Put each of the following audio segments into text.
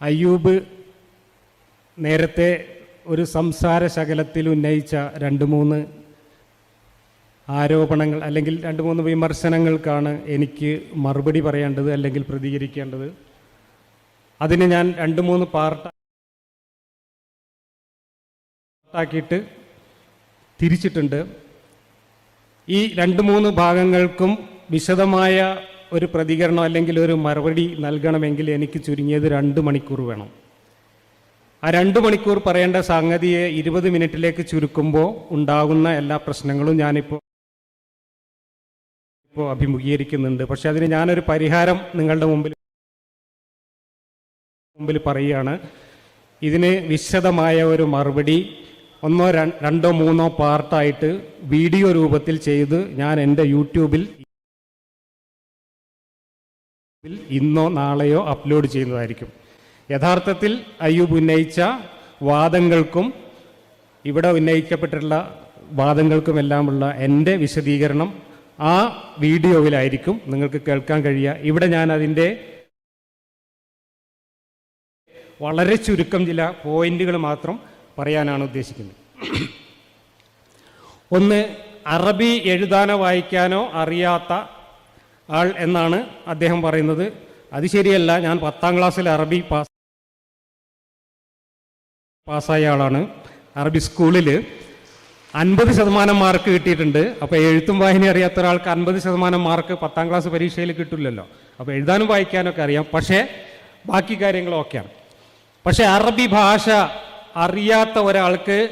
അയ്യൂബ് നേരത്തെ ഒരു സംസാര ശകലത്തിൽ ഉന്നയിച്ച രണ്ട് മൂന്ന് ആരോപണങ്ങൾ അല്ലെങ്കിൽ രണ്ട് മൂന്ന് വിമർശനങ്ങൾക്കാണ് എനിക്ക് മറുപടി പറയേണ്ടത് അല്ലെങ്കിൽ പ്രതികരിക്കേണ്ടത്. അതിന് ഞാൻ രണ്ട് മൂന്ന് പാർട്ടാക്കിയിട്ട് തിരിച്ചിട്ടുണ്ട്. ഈ രണ്ട് മൂന്ന് ഭാഗങ്ങൾക്കും വിശദമായ ഒരു പ്രതികരണം അല്ലെങ്കിൽ ഒരു മറുപടി നൽകണമെങ്കിൽ എനിക്ക് ചുരുങ്ങിയത് രണ്ട് മണിക്കൂർ വേണം. ആ രണ്ട് മണിക്കൂർ പറയേണ്ട സംഗതിയെ ഇരുപത് മിനിറ്റിലേക്ക് ചുരുക്കുമ്പോൾ ഉണ്ടാകുന്ന എല്ലാ പ്രശ്നങ്ങളും ഞാനിപ്പോൾ ഇപ്പോൾ അഭിമുഖീകരിക്കുന്നുണ്ട്. പക്ഷെ അതിന് ഞാനൊരു പരിഹാരം നിങ്ങളുടെ മുമ്പിൽ മുമ്പിൽ പറയുകയാണ്. ഇതിന് വിശദമായ ഒരു മറുപടി ഒന്നോ രണ്ടോ മൂന്നോ പാർട്ടായിട്ട് വീഡിയോ രൂപത്തിൽ ചെയ്ത് ഞാൻ എന്റെ യൂട്യൂബിൽ ഇന്നോ നാളെയോ അപ്ലോഡ് ചെയ്യുന്നതായിരിക്കും. യഥാർത്ഥത്തിൽ അയ്യൂബ് ഉന്നയിച്ച വാദങ്ങൾക്കും ഇവിടെ ഉന്നയിക്കപ്പെട്ടിട്ടുള്ള വാദങ്ങൾക്കുമെല്ലാമുള്ള എന്റെ വിശദീകരണം ആ വീഡിയോയിലായിരിക്കും നിങ്ങൾക്ക് കേൾക്കാൻ കഴിയുക. ഇവിടെ ഞാൻ അതിന്റെ വളരെ ചുരുക്കം ചില പോയിന്റുകൾ മാത്രം പറയാനാണ് ഉദ്ദേശിക്കുന്നത്. ഒന്ന് അറബി എഴുതാനോ വായിക്കാനോ അറിയാത്ത ആൾ എന്നാണ് അദ്ദേഹം പറയുന്നത്. അത് ശരിയല്ല. ഞാൻ പത്താം ക്ലാസ്സിൽ അറബി പാസ് പാസ്സായ ആളാണ്. അറബി സ്കൂളിൽ അൻപത് ശതമാനം മാർക്ക് കിട്ടിയിട്ടുണ്ട്. അപ്പോൾ എഴുത്തും വായന അറിയാത്ത ഒരാൾക്ക് അൻപത് ശതമാനം മാർക്ക് പത്താം ക്ലാസ് പരീക്ഷയിൽ കിട്ടില്ലല്ലോ. അപ്പോൾ എഴുതാനും വായിക്കാനൊക്കെ അറിയാം. പക്ഷേ ബാക്കി കാര്യങ്ങളൊക്കെയാണ് പക്ഷേ അറബി ഭാഷ അറിയാത്ത ഒരാൾക്ക്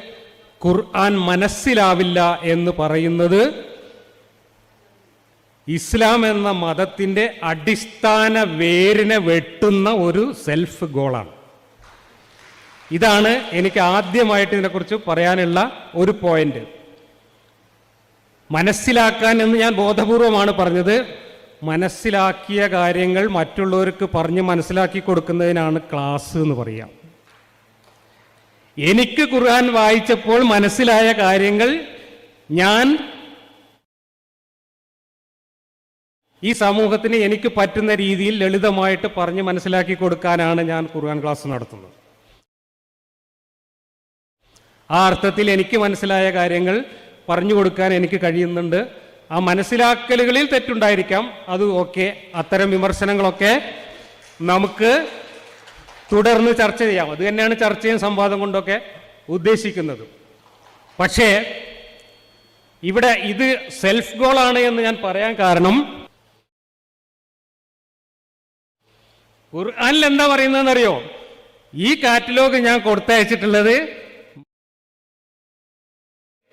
ഖുർആൻ മനസ്സിലാവില്ല എന്ന് പറയുന്നത് ഇസ്ലാം എന്ന മതത്തിന്റെ അടിസ്ഥാന വേരിനെ വെട്ടുന്ന ഒരു സെൽഫ് ഗോളാണ് ഇതാണ് എനിക്ക് ആദ്യമായിട്ട് ഇതിനെക്കുറിച്ച് പറയാനുള്ള ഒരു പോയിന്റ് മനസ്സിലാക്കാൻ എന്ന് ഞാൻ ബോധപൂർവമാണ് പറഞ്ഞത്. മനസ്സിലാക്കിയ കാര്യങ്ങൾ മറ്റുള്ളവർക്ക് പറഞ്ഞ് മനസ്സിലാക്കി കൊടുക്കുന്നതിനാണ് ക്ലാസ് എന്ന് പറയാം. എനിക്ക് ഖുർആൻ വായിച്ചപ്പോൾ മനസ്സിലായ കാര്യങ്ങൾ ഞാൻ ഈ സമൂഹത്തിന് എനിക്ക് പറ്റുന്ന രീതിയിൽ ലളിതമായിട്ട് പറഞ്ഞ് മനസ്സിലാക്കി കൊടുക്കാനാണ് ഞാൻ ഖുർആൻ ക്ലാസ് നടത്തുന്നത്. ആ അർത്ഥത്തിൽ എനിക്ക് മനസ്സിലായ കാര്യങ്ങൾ പറഞ്ഞു കൊടുക്കാൻ എനിക്ക് കഴിയുന്നുണ്ട്. ആ മനസ്സിലാക്കലുകളിൽ തെറ്റുണ്ടായിരിക്കാം. അത് ഓക്കെ. അത്തരം വിമർശനങ്ങളൊക്കെ നമുക്ക് തുടർന്ന് ചർച്ച ചെയ്യാം. അത് തന്നെയാണ് ചർച്ചയും സംവാദം കൊണ്ടൊക്കെ ഉദ്ദേശിക്കുന്നത്. പക്ഷേ ഇവിടെ ഇത് സെൽഫ് ഗോളാണ് എന്ന് ഞാൻ പറയാൻ കാരണം ഖുർആനിൽ എന്താ പറയുന്നതെന്നറിയോ? ഈ കാറ്റലോഗ് ഞാൻ കൊടുത്തയച്ചിട്ടുള്ളത്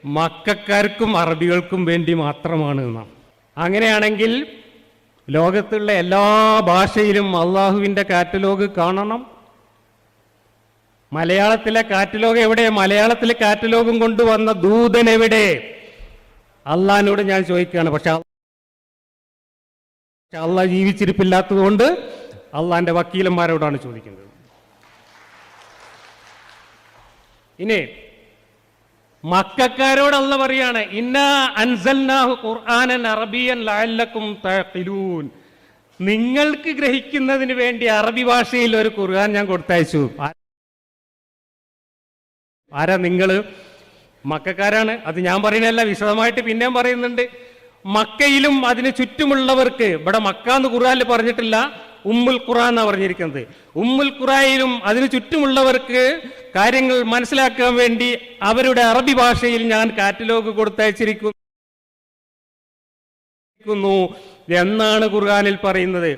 മക്കാർക്കും അറബികൾക്കും വേണ്ടി മാത്രമാണ് എന്നാണ്. അങ്ങനെയാണെങ്കിൽ ലോകത്തുള്ള എല്ലാ ഭാഷയിലും അള്ളാഹുവിന്റെ കാറ്റലോഗ് കാണണം. മലയാളത്തിലെ കാറ്റലോഗ് എവിടെ? മലയാളത്തിലെ കാറ്റലോഗും കൊണ്ടുവന്ന ദൂതൻ എവിടെ? അള്ളഹാനോട് ഞാൻ ചോദിക്കുകയാണ്. പക്ഷെ അള്ളാഹ് ജീവിച്ചിരിപ്പില്ലാത്തത് കൊണ്ട് അള്ളാന്റെ വക്കീലന്മാരോടാണ് ചോദിക്കുന്നത്. ഇനി മക്കാരോട് അല്ല പറയാണ് ഇന്ന അൻസൽനാഹു അറബിയൻ നിങ്ങൾക്ക് ഗ്രഹിക്കുന്നതിന് വേണ്ടി അറബി ഭാഷയിൽ ഒരു ഖുർആൻ ഞാൻ കൊടുത്തയച്ചു. ആരാ നിങ്ങൾ മക്കാരാണ്. അത് ഞാൻ പറയുന്നതല്ല വിശദമായിട്ട് പിന്നെയും പറയുന്നുണ്ട്. മക്കയിലും അതിന് ചുറ്റുമുള്ളവർക്ക് ഇവിടെ മക്ക എന്ന് ഖുർആനിൽ പറഞ്ഞിട്ടില്ല ഉമ്മുൽ ഖുറ എന്നാണ് പറഞ്ഞിരിക്കുന്നത്. ഉമ്മുൽ ഖുറായിലും അതിനു ചുറ്റുമുള്ളവർക്ക് കാര്യങ്ങൾ മനസ്സിലാക്കാൻ വേണ്ടി അവരുടെ അറബി ഭാഷയിൽ ഞാൻ കാറ്റലോഗ് കൊടുത്തയച്ചിരിക്കുന്നു എന്നാണ് ഖുർആാനിൽ പറയുന്നത്.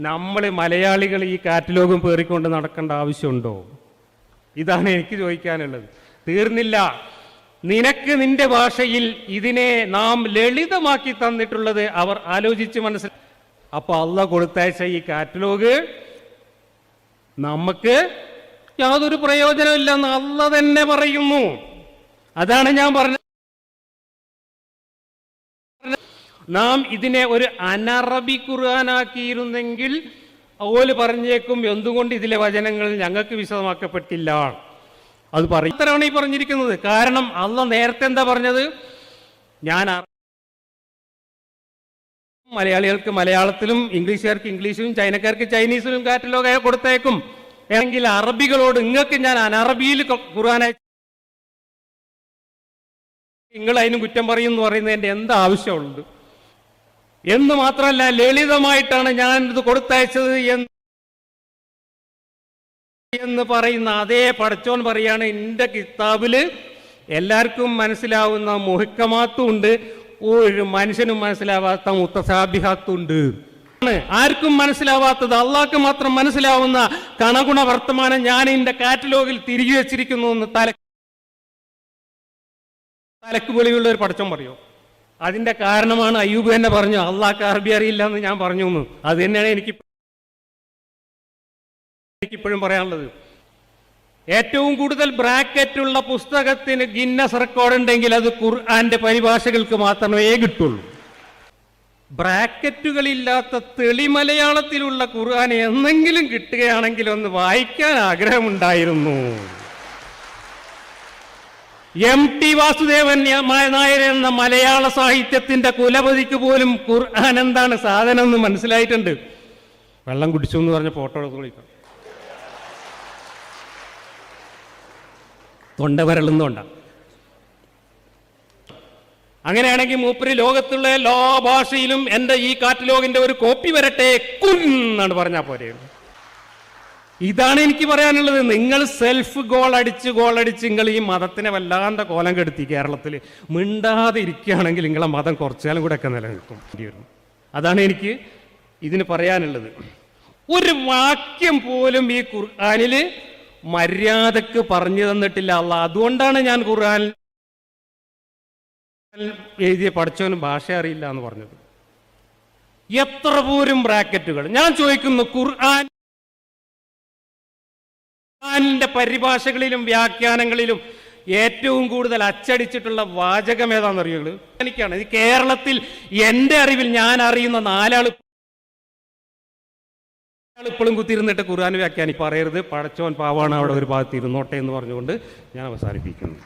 നമ്മൾ മലയാളികൾ ഈ കാറ്റലോഗും പേറിക്കൊണ്ട് നടക്കേണ്ട ആവശ്യമുണ്ടോ? ഇതാണ് എനിക്ക് ചോദിക്കാനുള്ളത്. തീർന്നില്ല. നിനക്ക് നിന്റെ ഭാഷയിൽ ഇതിനെ നാം ലളിതമാക്കി തന്നിട്ടുള്ളത് അവർ ആലോചിച്ച് മനസ്സിൽ അപ്പൊ അള്ള കൊടുത്തയച്ച ഈ കാറ്റലോഗ് നമുക്ക് യാതൊരു പ്രയോജനമില്ലെന്ന് അള്ള തന്നെ പറയുന്നു. അതാണ് ഞാൻ പറഞ്ഞത്. നാം ഇതിനെ ഒരു അനറബി ഖുർആാനാക്കിയിരുന്നെങ്കിൽ ഓൽ പറഞ്ഞേക്കും എന്തുകൊണ്ട് ഇതിലെ വചനങ്ങൾ ഞങ്ങൾക്ക് വിശദമാക്കപ്പെട്ടില്ല. അത് പറയും. ഈ പറഞ്ഞിരിക്കുന്നത്. കാരണം അള്ള നേരത്തെ എന്താ പറഞ്ഞത്? ഞാൻ മലയാളികൾക്ക് മലയാളത്തിലും ഇംഗ്ലീഷുകാർക്ക് ഇംഗ്ലീഷിലും ചൈനക്കാർക്ക് ചൈനീസിലും കാറ്റലോഗ് കൊടുത്തേക്കും. എങ്കിൽ അറബികളോട് നിങ്ങൾക്ക് ഞാൻ അനറബിയിൽ ഖുർആാനായി നിങ്ങൾ അതിന് കുറ്റം പറയും എന്ന് പറയുന്നതിന്റെ എന്ത് ആവശ്യമുള്ളത് എന്ന് മാത്രമല്ല ലളിതമായിട്ടാണ് ഞാൻ ഇത് കൊടുത്തയച്ചത് എന്ന് എന്ന് പറയുന്ന അതേ പടച്ചോൻ പറയാണ് എന്റെ കിതാബിൽ എല്ലാവർക്കും മനസ്സിലാവുന്ന മുഹിക്കമാത്തും ഉണ്ട്. ഒരു മനുഷ്യനും മനസ്സിലാവാത്ത മുത്തസാബിഹാത്തുണ്ട്. ആർക്കും മനസ്സിലാവാത്തത് അള്ളാഹ്ക്ക് മാത്രം മനസ്സിലാവുന്ന കണഗുണ വർത്തമാനം ഞാൻ എന്റെ കാറ്റലോഗിൽ തിരികെ വെച്ചിരിക്കുന്നു എന്ന് തല തലക്ക് വെളിയുള്ള ഒരു പടച്ചം പറയോ? അതിന്റെ കാരണമാണ് അയ്യൂബ് തന്നെ പറഞ്ഞു അള്ളാഹ്ക്ക് അറബി അറിയില്ല എന്ന് ഞാൻ പറഞ്ഞു അത് തന്നെയാണ് എനിക്ക് എനിക്കിപ്പോഴും പറയാനുള്ളത്. ഏറ്റവും കൂടുതൽ ബ്രാക്കറ്റുള്ള പുസ്തകത്തിന് ഗിന്നസ് റെക്കോർഡ് ഉണ്ടെങ്കിൽ അത് ഖുർആന്റെ പരിഭാഷകൾക്ക് മാത്രമേ കിട്ടുള്ളൂ. ബ്രാക്കറ്റുകളില്ലാത്ത തെളിമലയാളത്തിലുള്ള ഖുർആൻ എന്നെങ്കിലും കിട്ടുകയാണെങ്കിൽ ഒന്ന് വായിക്കാൻ ആഗ്രഹമുണ്ടായിരുന്നു. എം ടി വാസുദേവൻ നായർ എന്ന മലയാള സാഹിത്യത്തിന്റെ കുലപതിക്ക് പോലും ഖുർആൻ എന്താണ് സാധനം എന്ന് മനസ്സിലായിട്ടുണ്ട്. വെള്ളം കുടിച്ചു എന്ന് പറഞ്ഞ ഫോട്ടോ എടുത്ത് തൊണ്ട വരളുന്നോണ്ട അങ്ങനെയാണെങ്കിൽ മൂപ്പര് ലോകത്തുള്ള എല്ലാ ഭാഷയിലും എന്റെ ഈ കാറ്റലോഗിന്റെ ഒരു കോപ്പി വരട്ടെ കുന്നാണ് പറഞ്ഞാൽ പോരെ. ഇതാണ് എനിക്ക് പറയാനുള്ളത്. നിങ്ങൾ സെൽഫ് ഗോൾ അടിച്ച് ഗോൾ അടിച്ച് നിങ്ങൾ ഈ മതത്തിനെ വല്ലാണ്ട കോലം കെടുത്തി കേരളത്തിൽ. മിണ്ടാതെ ഇരിക്കുകയാണെങ്കിൽ നിങ്ങളെ മതം കുറച്ചാലും കൂടെ ഒക്കെ നിലനിൽക്കും. അതാണ് എനിക്ക് ഇതിന് പറയാനുള്ളത്. ഒരു വാക്യം പോലും ഈ ഖുർആാനിൽ മര്യാദയ്ക്ക് പറഞ്ഞു തന്നിട്ടില്ല അല്ല. അതുകൊണ്ടാണ് ഞാൻ ഖുർആൻ എഴുതിയ പഠിച്ചവന് ഭാഷ അറിയില്ല എന്ന് പറഞ്ഞത്. എത്ര പോരും ബ്രാക്കറ്റുകൾ. ഞാൻ ചോദിക്കുന്നു ഖുർആനിന്റെ പരിഭാഷകളിലും വ്യാഖ്യാനങ്ങളിലും ഏറ്റവും കൂടുതൽ അച്ചടിച്ചിട്ടുള്ള വാചകം ഏതാണെന്നറിയുള്ളൂ എനിക്കാണ്. ഇത് കേരളത്തിൽ എന്റെ അറിവിൽ ഞാൻ അറിയുന്ന നാലാൾ ഇപ്പോഴും കുത്തിയിരുന്നിട്ട് ഖുർആൻ വ്യാഖ്യാനി പറയരുത്. പടച്ചോൻ പാവാണ് അവിടെ ഒരു ഭാഗത്ത് ഇരുന്നോട്ടെ എന്ന് പറഞ്ഞുകൊണ്ട് ഞാൻ അവസാനിപ്പിക്കുന്നു.